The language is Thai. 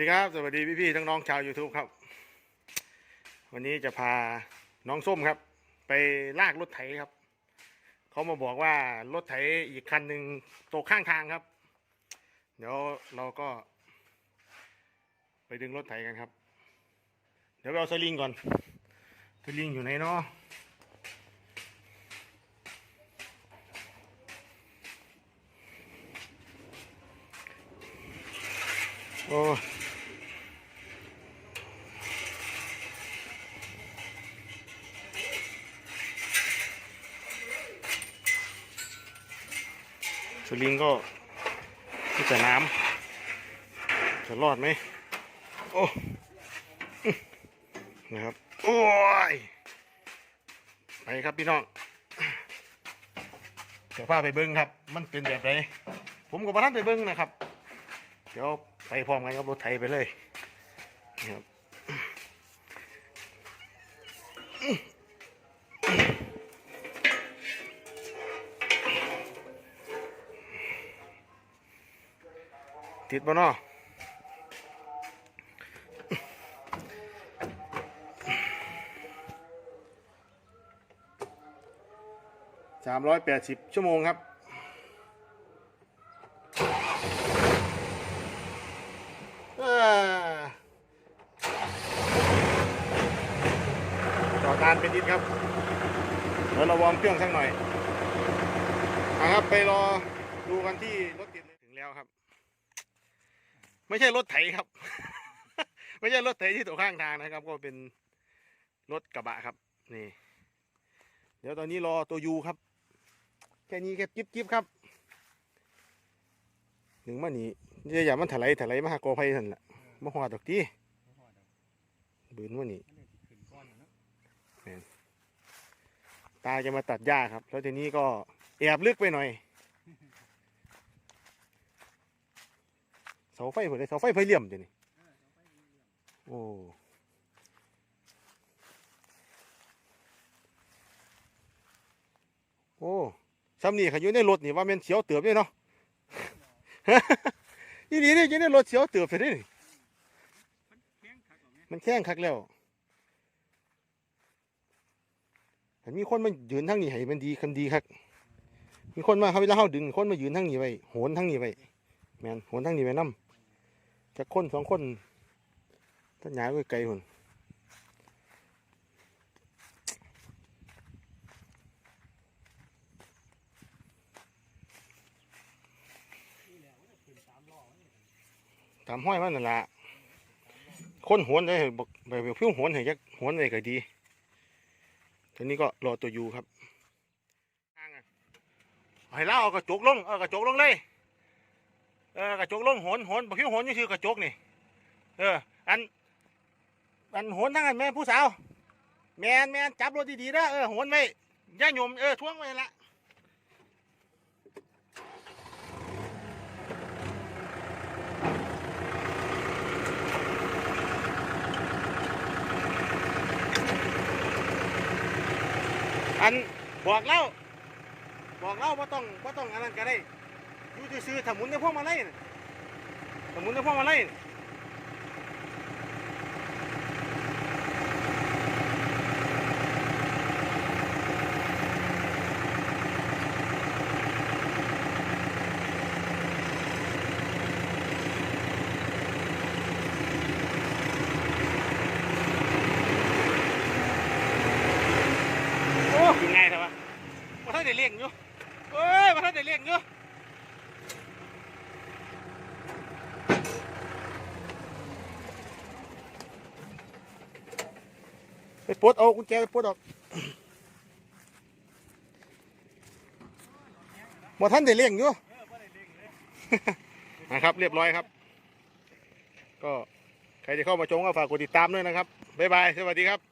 ดีครับ สวัสดีพี่ๆทั้งน้องชาว YouTube ครับ วันนี้จะพาน้องส้มครับ ไปลากรถไถครับ เขามาบอกว่ารถไถอีกคันหนึ่งตกข้างทางครับ เดี๋ยวเราก็ ไปดึงรถไถกันครับ เดี๋ยวเอาสลิงก่อนสลิงอยู่ไหนเนาะโอ้ สลิงก็ที่จะน้ำจะรอดไหมโอ้นะครับ โอ้ย ไปครับพี่น้องเดี๋ยวพาไปเบิ้งครับ มันเป็นแบบไหนผมกับพระท่านไปเบิ้งนะครับ เดี๋ยวไปพร้อมกันกับรถไถไปเลยนี่ครับ ติดบ่เนาะสามร้อยแปดสิบชั่วโมงครับเอ้อจอดนานเป็นนิดครับเดี๋ยวเราวอร์มเครื่องสักหน่อยนะครับไปรอดูกันที่รถติดถึงแล้วครับ ไม่ใช่รถไถครับ ไม่ใช่รถไถที่ตกข้างทางนะครับ ก็เป็นรถกระบะครับ นี่ เดี๋ยวตอนนี้รอตัวยูครับ แค่นี้แค่จิ๊บจิ๊บครับหนึ่งมานี่จะอย่ามันถลายถลายมาหากอไผ่สั่นละมาหอดดอกที่บืนมานี่ตาจะมาตัดหญ้าครับ แล้วทีนี้ก็แอบลึกไปหน่อย เสาไฟผมเลยเสาไฟไฟเหลี่ยมเดี๋ยวนี้โอ้โอ้ซ้ำนี่เขาอยู่ในรถนี่ว่ามันเสียวเตือบเลยเนาะนี่นี่นี่อยังได้รถเสียวเตือบไปได้นี่มันแข้งคักแล้วถ้ามีคนมายืนทั้งนี้ให้มันดีคันดีคักมีคนมาเขาเวลาเขาดึงคนมายืนทั้งนี้ไว้โหนทั้งนี้ไว้แมนโหนทั้งนี้ไว้นํ จะคนสองคนถ้าหยายไว้ไกลหุ่นตามห้อยมันนั่นละคนโหนได้บอกแบบพิ้วโหนให้ยักโหนอะไรก็ดีทีนี้ก็รอตัวอยูครับให้เล่าเอากระจกลง เอากระจกลงเลย เออกระจกลงโหนโหนบักพิ้วโหนนี่คือกระจกนี่ เออ อัน อันโหนทั้งอันแม่ผู้สาว แมนแมนจับรถดีๆนะเออโหนไว้ย่าโยมเออท่วงไว้ละอันบอกเล่าบอกเล่าว่าต้องว่าต้องอันนั้นก็ได้ อยู่ซื่อๆถ้าหมุนในพวกมาไล่น่ะถ้าหมุนในพวกมาไล่น่ะโอ้ยังไงครับวะว่าท่านได้เลี้ยงอยู่เอ้ยว่าท่านได้เลี้ยงอยู่ ไปปลดเอากุญแจไปปลดออกว่าท่านได้เลี้ยงอยู่นะครับ เรียบร้อยครับ ก็ใครจะเข้ามาชมก็ฝากกดติดตามด้วยนะครับ บ๊ายบาย สวัสดีครับ